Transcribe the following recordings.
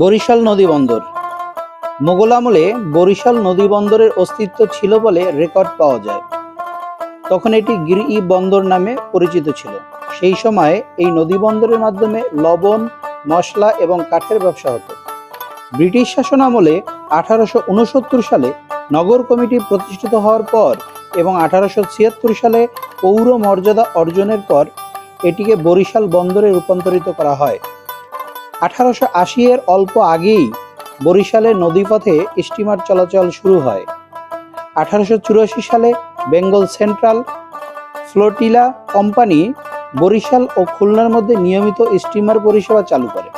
বরিশাল নদী বন্দর। মোগল আমলে বরিশাল নদী বন্দরের অস্তিত্ব ছিল বলে রেকর্ড পাওয়া যায়। তখন এটি গিরি বন্দর নামে পরিচিত ছিল। সেই সময়ে এই নদী বন্দরের মাধ্যমে লবণ, মশলা এবং কাঠের ব্যবসা হতো। ব্রিটিশ শাসন আমলে আঠারোশো উনসত্তর সালে নগর কমিটি প্রতিষ্ঠিত হওয়ার পর এবং আঠারোশো ছিয়াত্তর সালে পৌর মর্যাদা অর্জনের পর এটিকে বরিশাল বন্দরে রূপান্তরিত করা হয়। আঠারোশো আশি এর অল্প আগেই বরিশালে নদীপথে স্টিমার চলাচল শুরু হয়। আঠারোশো চুরাশি সালে Bengal central flotilla company Barisal ও খুলনার মধ্যে নিয়মিত স্টিমার পরিষেবা চালু করে।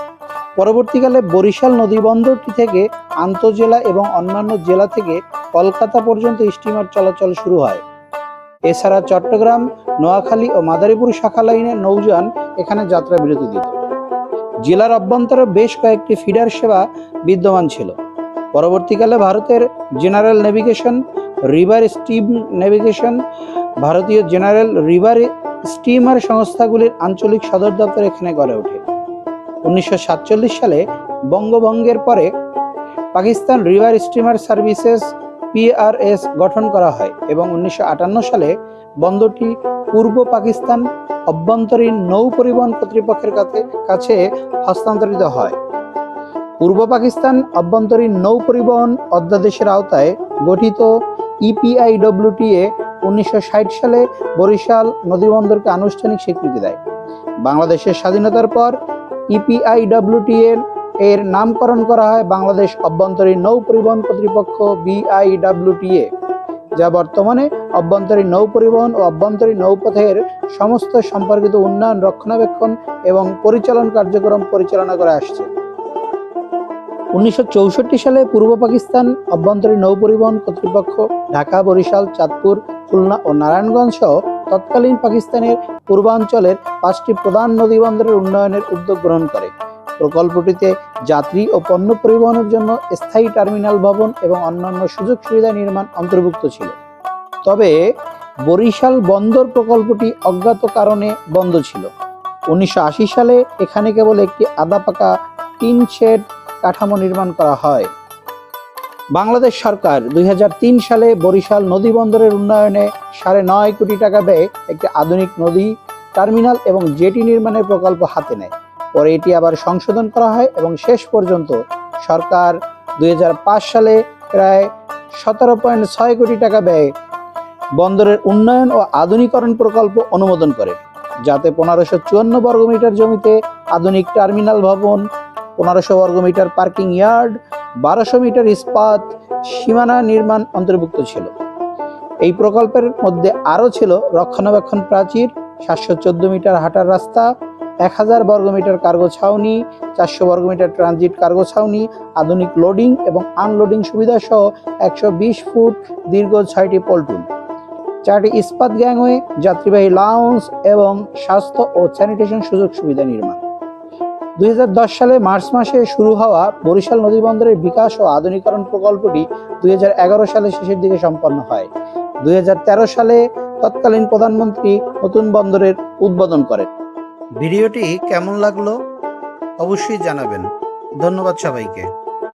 পরবর্তীকালে বরিশাল নদীবন্দরটি থেকে আন্তঃজেলা এবং অন্যান্য জেলা থেকে কলকাতা পর্যন্ত স্টিমার চলাচল শুরু হয়। এছাড়া চট্টগ্রাম, নোয়াখালী ও মাদারীপুর শাখা লাইনের নৌযান এখানে যাত্রা বিরতি দিত। জেলার অভ্যন্তরে বেশ কয়েকটি ফিডার সেবা বিদ্যমান ছিল। পরবর্তীকালে ভারতের general navigation, river steam navigation, ভারতীয় জেনারেল রিভার স্টিমার সংস্থাগুলির আঞ্চলিক সদর দপ্তর এখানে গড়ে ওঠে। উনিশশো সাতচল্লিশ সালে বঙ্গভঙ্গের পরে Pakistan river steamer services, PRS গঠন করা হয় এবং উনিশশো আটান্ন সালে বন্দরটি পূর্ব পাকিস্তান অভ্যন্তরীণ নৌ পরিবহন কর্তৃপক্ষের কাছে হস্তান্তরিত হয়। পূর্ব পাকিস্তান অভ্যন্তরীণ নৌ পরিবহন অধ্যাদেশের আওতায় গঠিত E ইপিআইডব্লিউটিএ উনিশশো ষাট সালে বরিশাল নদীবন্দরকে আনুষ্ঠানিক স্বীকৃতি দেয়। বাংলাদেশের স্বাধীনতার পর E ইপিআইডব্লিউটিএ এর নামকরণ করা হয় বাংলাদেশ অভ্যন্তরীণ নৌ পরিবহন কর্তৃপক্ষ বিআইডব্লিউটিএ যা বর্তমানে অভ্যন্তরীণ নৌ পরিবহন ও অভ্যন্তরীণ নৌপথের সমস্ত সম্পর্কিত উন্নয়ন, রক্ষণাবেক্ষণ এবং পরিচালন কার্যক্রম পরিচালনা করে আসছে। উনিশশো চৌষট্টি সালে পূর্ব পাকিস্তান অভ্যন্তরীণ নৌ পরিবহন কর্তৃপক্ষ ঢাকা, বরিশাল, চাঁদপুর, খুলনা ও নারায়ণগঞ্জ সহ তৎকালীন পাকিস্তানের পূর্বাঞ্চলের পাঁচটি প্রধান নদীবন্দরের উন্নয়নের উদ্যোগ গ্রহণ করে। প্রকল্পটিতে যাত্রী ও পণ্য পরিবহনের জন্য স্থায়ী টার্মিনাল ভবন এবং অন্যান্য সুযোগ সুবিধা নির্মাণ অন্তর্ভুক্ত ছিল। তবে বরিশাল বন্দর প্রকল্পটি অজ্ঞাত কারণে বন্ধ ছিল। উনিশশো আশি সালে এখানে কেবল একটি আদা পাকা টিন শেড কাঠামো নির্মাণ করা হয়। বাংলাদেশ সরকার দুই হাজার তিন সালে বরিশাল নদী বন্দরের উন্নয়নে সাড়ে নয় কোটি টাকা ব্যয়ে একটি আধুনিক নদী, টার্মিনাল এবং জেটি নির্মাণের প্রকল্প হাতে নেয়। পরে এটি আবার সংশোধন করা হয় এবং শেষ পর্যন্ত সরকার দুই হাজার পাঁচ সালে প্রায় সতেরো পয়েন্ট ছয় কোটি টাকা ব্যয়ে বন্দরের উন্নয়ন ও আধুনিকরণ প্রকল্প অনুমোদন করে, যাতে পনেরোশো চুয়ান্ন বর্গমিটার জমিতে আধুনিক টার্মিনাল ভবন, পনেরোশো বর্গমিটার পার্কিং ইয়ার্ড, বারোশো মিটার ইস্পাত, সীমানা নির্মাণ অন্তর্ভুক্ত ছিল। এই প্রকল্পের মধ্যে আরও ছিল রক্ষণাবেক্ষণ প্রাচীর, সাতশো চোদ্দ মিটার হাঁটার রাস্তা এক হাজার বর্গমিটার কার্গো ছাউনি, চারশো বর্গমিটার ট্রানজিট কার্গো ছাউনি, আধুনিক লোডিং এবং আনলোডিং সুবিধা সহ একশো বিশ ফুট দীর্ঘ ছয়টি পল্টুন চারটি ইস্পাত গ্যাংওয়ে, যাত্রীবাহী লাউঞ্জ এবং স্বাস্থ্য ও স্যানিটেশন সুযোগ সুবিধা নির্মাণ। দুই হাজার দশ সালে মার্চ মাসে শুরু হওয়া বরিশাল নদীবন্দরের বিকাশ ও আধুনিকরণ প্রকল্পটি দুই সালের শেষের দিকে সম্পন্ন হয়। দুই হাজার তেরো সালে তৎকালীন প্রধানমন্ত্রী নতুন বন্দরের উদ্বোধন করেন। ভিডিওটি কেমন লাগল অবশ্যই জানাবেন। ধন্যবাদ সবাইকে।